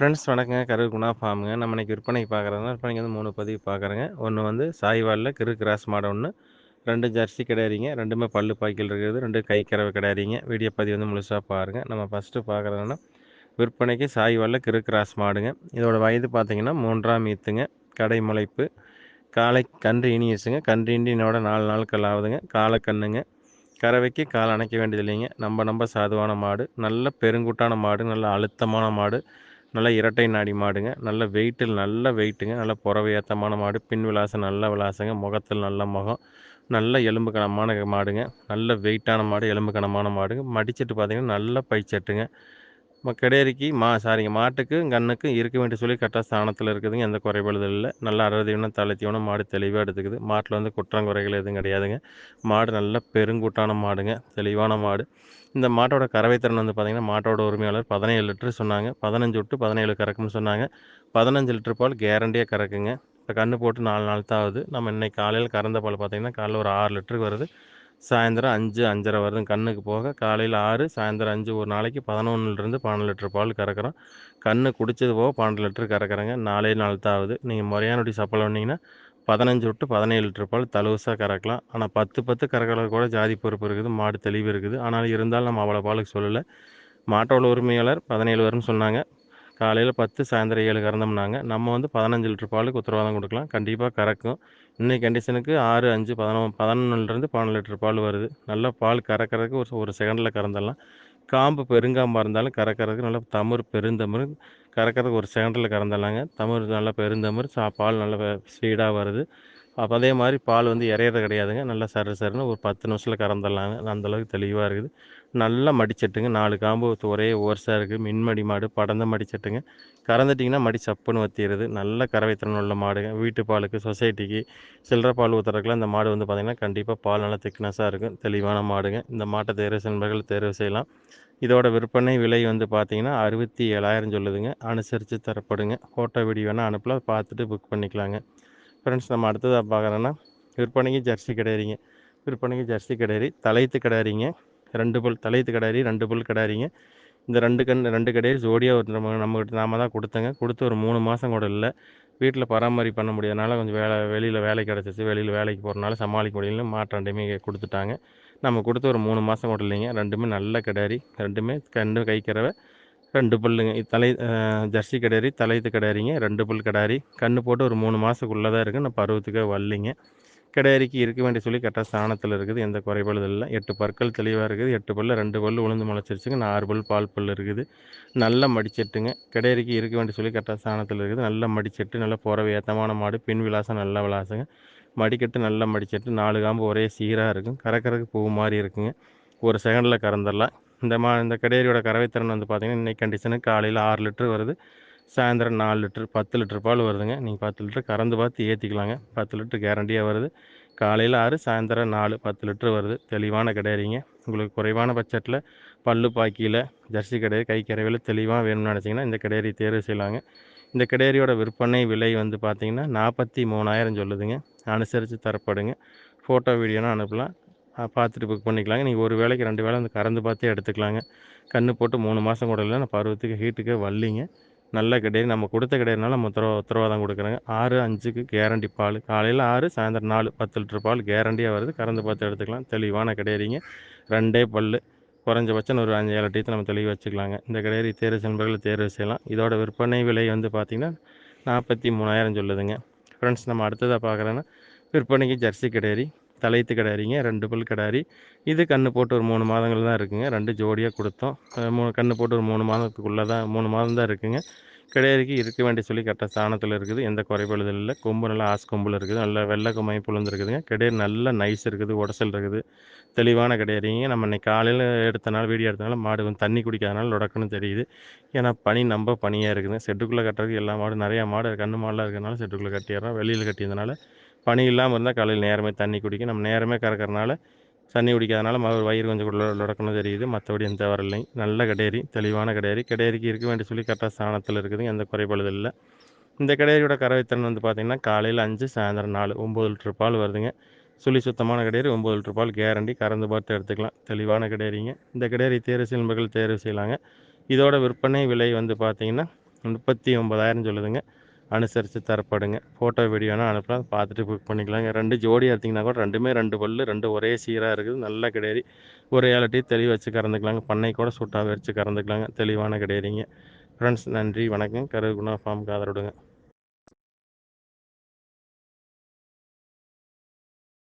Friends வணக்கங்க. கரூர் குணா ஃபார்முங்க. நம்ம இன்றைக்கி விற்பனைக்கு பார்க்குறதுனா விற்பனைக்கு வந்து மூணு பதிவு பார்க்குறேங்க. ஒன்று வந்து சாய்வாலில் கிரு கிராஸ் மாடு ஒன்று ரெண்டு ஜெர்சி கிடையாதுங்க. ரெண்டுமே பல்லு பாய்க்கல் இருக்கிறது. ரெண்டு கை கறவை கிடையாதுங்க. வீடியோ பதிவு வந்து முழுசாக பாருங்கள் நம்ம ஃபஸ்ட்டு பார்க்குறதுனா விற்பனைக்கு சாய்வாலில் கிரு கிராஸ் மாடுங்க. இதோட வயது பார்த்திங்கன்னா மூன்றாம் ஈத்துங்க. கடை முளைப்பு. காலை கன்று இனியசுங்க கன்று இண்டினோட நாலு நாட்கள் ஆகுதுங்க. காலை கண்ணுங்க. கறவைக்கு கால் அணைக்க வேண்டியது இல்லைங்க நம்ம நம்ம சாதுவான மாடு. நல்ல பெருங்குட்டான மாடு. நல்ல அழுத்தமான மாடு. நல்ல இரட்டை நாடி மாடுங்க. நல்ல வெயிட்டில் நல்ல வெயிட்டுங்க. நல்ல புறவை ஏற்றமான மாடு. பின் விலாசம் நல்ல விலாசங்க. முகத்தில் நல்ல முகம். நல்ல எலும்பு கனமான மாடுங்க. நல்ல வெயிட்டான மாடு எலும்பு கனமான மாடுங்க. மடிச்சிட்டு பார்த்தீங்கன்னா நல்ல பைச்சட்டுங்க. கிடையறிக்கு மா சாரிங்க மாட்டுக்கு கண்ணுக்கும் இருக்க வேண்டிய சொல்லி கரெக்டாக ஸ்தானத்தில் இருக்குதுங்க எந்த குறைபாடுதல் இல்லை. நல்லா அறுபதீவனம் தலைத்தீவனம் மாடு தெளிவாக எடுத்துக்குது. மாட்டில் வந்து குற்றங்குறைகள் எதுவும் கிடையாதுங்க. மாடு நல்ல பெருங்கூட்டான மாடுங்க தெளிவான மாடு. இந்த மாட்டோட கறவைத்திறன் வந்து பார்த்திங்கன்னா மாட்டோட உரிமையாளர் பதினேழு லிட்டரு சொன்னாங்க. பதினஞ்சு விட்டு பதினேழு கறக்குன்னு சொன்னாங்க. பதினஞ்சு லிட்டர் பால் கேரண்டியாக கறக்குங்க. இப்போ கன்று போட்டு நாலு நாள் தான் ஆகுது. நம்ம இன்றைக்கி காலையில் கறந்த பால் பார்த்திங்கன்னா காலையில் ஒரு ஆறு லிட்டருக்கு வருது. சாயந்தரம் அஞ்சு அஞ்சரை வருது கண்ணுக்கு போக. காலையில் ஆறு சாயந்தரம் அஞ்சு ஒரு நாளைக்கு பதினொன்றுலேருந்து பன்னெண்டு லிட்டர் பால் கறக்கிறோம். கண்ணு குடித்தது போக பன்னெண்டு லிட்டர் கறக்குறேங்க. நாலே நாள் தான் ஆகுது நீங்கள் முறையானபடி சப்பல் பண்ணிங்கன்னா பதினஞ்சு விட்டு பதினேழு லிட்டர் பால் தலுவசாக கறக்கலாம். ஆனால் பத்து பத்து கறக்கிறது கூட ஜாதி பொறுப்பு இருக்குது. மாடு தெளிவு இருக்குது. ஆனால் இருந்தாலும் நம்ம அவ்வளோ பாலுக்கு சொல்லலை. மாட்டோட உரிமையாளர் பதினேழு வரும்னு சொன்னாங்க. காலையில் பத்து சாயந்தரம் ஏழு கறந்தோம்னாங்க. நம்ம வந்து பதினஞ்சு லிட்டர் பாலுக்கு உத்தரவாதம் கொடுக்கலாம். கண்டிப்பாக கறக்கும். இன்னைக்கு கண்டிஷனுக்கு ஆறு அஞ்சு பதினொன்று பதினொன்றுலேருந்து பன்னெண்டு லிட்டர் பால் வருது. நல்லா பால் கறக்கிறதுக்கு ஒரு ஒரு செகண்டில் கறந்துடலாம். காம்பு பெருங்காம்பாக இருந்தாலும் கறக்கிறதுக்கு நல்லா தமிழ் பெருந்தமிழ் கறக்கிறதுக்கு ஒரு செகண்டில் கறந்துடலாங்க. தமிழ் நல்லா பெருந்தமிழ் சா பால் நல்லா ஸ்பீடாக வருது. அப்போ அதே மாதிரி பால் வந்து இறையிறது கிடையாதுங்க. நல்லா சரு சருன்னு ஒரு பத்து நிமிஷத்தில் கறந்துடலாங்க. அந்தளவுக்கு தெளிவாக இருக்குது. நல்லா மடிச்சட்டுங்க. நாலு காம்பு ஒரே ஓர்ஸாக இருக்குது மின்மடி மாடு படந்த மடிச்சட்டுங்க கறந்துட்டிங்கன்னா மடி சப்புன்னு வத்திடுது நல்ல கறவைத்திறன் உள்ள மாடுங்க. வீட்டு பாலுக்கு சொசைட்டிக்கு சில்லற பால் ஊற்றுறதுக்குலாம் இந்த மாடு வந்து பார்த்திங்கன்னா கண்டிப்பாக பால் நல்லா திக்னஸாக இருக்கும். தெளிவான மாடுங்க. இந்த மாட்டை தேர்வு சென்பர்கள் தேர்வு செய்யலாம். இதோட விற்பனை விலை வந்து பார்த்தீங்கன்னா அறுபத்தி ஏழாயிரம் சொல்லுதுங்க. அனுசரித்து தரப்படுங்க. ஃபோட்டோ வீடியோ வேணால் அனுப்பலாம். பார்த்துட்டு புக் பண்ணிக்கலாங்க. ஃப்ரெண்ட்ஸ் நம்ம அடுத்ததாக பார்க்குறோன்னா விற்பனைக்கு ஜெர்சி கிடையாதுங்க விற்பனைக்கு ஜெர்சி கிடையாது தலையத்து கிடையாதுங்க ரெண்டு புல் தலையத்து கிடையாது ரெண்டு புல் கிடையாதுங்க இந்த ரெண்டு கண் ரெண்டு கிடையாது ஜோடியாக ஒரு நம்ம நம்மகிட்ட நாம தான் கொடுத்தங்க. கொடுத்து ஒரு மூணு மாதம் கூட இல்லை. வீட்டில் பராமரி பண்ண முடியாதனால கொஞ்சம் வேலை வெளியில் வேலை கிடச்சிச்சு. வெளியில் வேலைக்கு போகிறனால சமாளிக்க முடியல மாட்டு ரெண்டுமே கொடுத்துட்டாங்க. நம்ம கொடுத்து ஒரு மூணு மாதம் கூட இல்லைங்க. ரெண்டுமே நல்ல கிடாரி ரெண்டுமே கண்டு கைக்கிறவை ரெண்டு பல்லுங்க. தலை ஜர்சி கிடாரி தலைத்து கிடாரிங்க ரெண்டு பல் கிடாரி கன்று போட்டு ஒரு மூணு மாதத்துக்குள்ளே தான் இருக்குது நான் பருவத்துக்கே வரலிங்க. கிடாரிக்கு இருக்க வேண்டிய சொல்லி கரெக்டாக ஸ்தானத்தில் இருக்குது. எந்த குறைபாடு இல்லை. எட்டு பற்கள் தெளிவாக இருக்குது. எட்டு பல்லு ரெண்டு பல் உளுந்து முளைச்சிருச்சுங்க. ஆறு பல் பால் பல் இருக்குது. நல்லா மடிச்செட்டுங்க. கிடாரிக்கு இருக்க வேண்டிய சொல்லி கரெக்டாக ஸ்தானத்தில் இருக்குது. நல்லா மடிச்செட்டு நல்லா புறவை ஏற்றமான மாடு. பின் விலாசம் நல்ல விலாசங்க. மடிக்கட்டு நல்லா மடிச்செட்டு. நாலு காம்பு ஒரே சீராக இருக்கும் கறக்கிறதுக்கு பூ மாதிரி இருக்குங்க. ஒரு செகண்டில் கறந்துடலாம். இந்த மா இந்த கடையரியோட கறவைத்திறன் வந்து பார்த்திங்கன்னா இன்றைக்கி கண்டிஷனுக்கு காலையில் ஆறு லிட்ரு வருது. சாயந்தரம் நாலு லிட்ரு பத்து லிட்ரு பால் வருதுங்க. நீங்கள் பத்து லிட்ரு கறந்து பார்த்து ஏற்றிக்கலாங்க பத்து லிட்ரு கேரண்டியாக வருது. காலையில் ஆறு சாயந்தரம் நாலு பத்து லிட்ரு வருது. தெளிவான கிடையாதுங்க உங்களுக்கு குறைவான பட்ஜெட்டில் பல்லு பாக்கியில் ஜெர்சி கிடையாது கை கரைவில் தெளிவாக வேணும்னு நினச்சிங்கன்னா இந்த கிடையரி தேர்வு செய்யலாங்க. இந்த கிடையரியோட விற்பனை விலை வந்து பார்த்திங்கன்னா நாற்பத்தி மூணாயிரம் சொல்லுதுங்க. அனுசரித்து தரப்படுங்க. ஃபோட்டோ வீடியோனா அனுப்பலாம். பார்த்துட்டு புக் பண்ணிக்கலாங்க. நீங்கள் ஒரு வேலைக்கு ரெண்டு வேலை வந்து கறந்து பார்த்தே எடுத்துக்கலாங்க. கன்று போட்டு மூணு மாதம் கூட இல்லை நான் பருவத்துக்கு ஹீட்டுக்கே வரலிங்க. நல்ல கிடையாது நம்ம கொடுத்த கிடையாதுனால நம்ம உத்தரவா உத்தரவாதம் கொடுக்குறாங்க. ஆறு அஞ்சுக்கு கேரண்டி பால். காலையில் ஆறு சாயந்தரம் நாலு பத்து லிட்டர் பால் கேரண்டியாக வருது. கறந்து பார்த்து எடுத்துக்கலாம். தெளிவான கிடையாதுங்க ரெண்டே பல் குறைஞ்சபட்சம் ஒரு அஞ்சு ஏழு டீத்து நம்ம தெளிவு வச்சுக்கலாங்க. இந்த கிடையாது தேர்வு செல்பர்களை தேர்வு செய்யலாம். இதோட விற்பனை விலை வந்து பார்த்திங்கன்னா நாற்பத்தி மூணாயிரம் சொல்லுதுங்க. ஃப்ரெண்ட்ஸ் நம்ம அடுத்ததாக பார்க்குறோன்னா விற்பனைக்கு ஜெர்சி கிடையாது தலையத்து கிடாரிங்க ரெண்டு பல் கிடாரி. இது கன்று போட்டு ஒரு மூணு மாதங்கள் தான் இருக்குங்க. ரெண்டு ஜோடியாக கொடுத்தோம். மூணு கன்று போட்டு ஒரு மூணு மாதத்துக்குள்ளே தான் மூணு மாதம் தான் இருக்குங்க. கிடையாதுக்கு இருக்க வேண்டிய சொல்லி கரெக்டாக ஸ்தானத்தில் இருக்குது. எந்த குறைபாடுதல் இல்லை. கொம்பு நல்லா ஆசு கொம்பில் இருக்குது. நல்ல வெள்ளை கொம்மை புழுந்துருக்குதுங்க. கிடையாது நல்லா நைஸ் இருக்குது. உடசல் இருக்குது. தெளிவான கிடையாதுங்க நம்ம இன்னைக்கு காலையில் எடுத்தனால வீடியோ எடுத்தனால மாடு வந்து தண்ணி குடிக்காதனால உடக்குன்னு தெரியுது. ஏன்னா பனி நம்ப பனியாக இருக்குதுங்க. செட்டுக்குள்ளே கட்டுறதுக்கு எல்லா மாடும் நிறையா மாடு கண்ணு மாடெலாம் இருக்கிறதுனால செட்டுக்குள்ளே கட்டிடுறோம். வெளியில் கட்டியிருந்தனால பனி இல்லாமல் இருந்தால் காலையில் நேரமே தண்ணி குடிக்கும் நம்ம நேரமே கறக்கிறனால தண்ணி குடிக்காதனால மறு வயிறு கொஞ்சம் உடக்கணும் தெரியுது. மற்றபடி எந்த வரலையும் இல்லை நல்ல கடையரி தெளிவான கடையரி கடையரிக்கு இருக்க வேண்டிய சொல்லி கரெக்டாக ஸ்தானத்தில் இருக்குது எந்த குறைபாடுதல் இல்லை. இந்த கடையரியோட கறவைத்திறன் வந்து பார்த்திங்கன்னா காலையில் அஞ்சு சாயந்தரம் நாலு ஒம்பது லிட்டர் பால் வருதுங்க. சுழி சுத்தமான கடையரி ஒம்பது லிட்டர் பால் கேரண்டி கறந்து பார்த்து எடுத்துக்கலாம். தெளிவான கடையரிங்க இந்த கடையரி தேர்வு செய்யும் தேர்வு செய்யலாங்க. இதோட விற்பனை விலை வந்து பார்த்திங்கன்னா முப்பத்தி ஒம்பதாயிரம் சொல்லுதுங்க. அனுசரித்து தரப்படுங்க. ஃபோட்டோ வீடியோனா அனுப்பலாம் பார்த்துட்டு புக் பண்ணிக்கலாங்க. ரெண்டு ஜோடி எடுத்திங்கன்னா கூட ரெண்டுமே ரெண்டு பல்லு ரெண்டு ஒரே சீராக இருக்குது. நல்ல கிடையாது. ஒரு ஏழட்டி தெளிவு வச்சு கறந்துக்கலாங்க. பண்ணை கூட சூட்டாக வச்சு கறந்துக்கலாங்க. தெளிவான கிடையாதுங்க. ஃப்ரெண்ட்ஸ் நன்றி வணக்கம். கருகுணா ஃபார்முக்கு ஆதரவிடுங்க